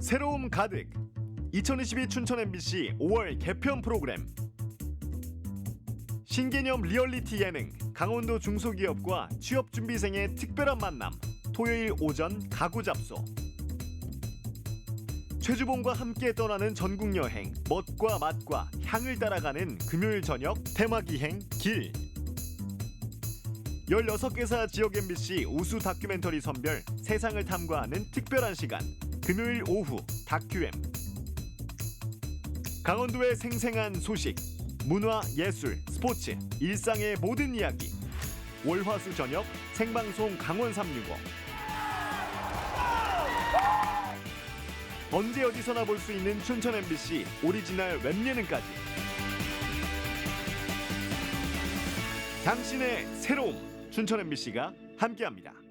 새로움 가득. 2022 춘천 MBC 5월 개편 프로그램. 신개념 리얼리티 예능 강원도 중소기업과 취업 준비생의 특별한 만남. 토요일 오전 가구 잡소. 최주봉과 함께 떠나는 전국 여행 멋과 맛과 향을 따라가는 금요일 저녁 테마 기행 길. 16개사 지역 MBC 우수 다큐멘터리 선별 세상을 탐구하는 특별한 시간 금요일 오후 다큐엠. 강원도의 생생한 소식 문화 예술 스포츠 일상의 모든 이야기. 월화수 저녁 생방송 강원 365 언제 어디서나 볼 수 있는 춘천 MBC 오리지널 웹예능까지. 당신의 새로움 춘천 MBC가 함께합니다.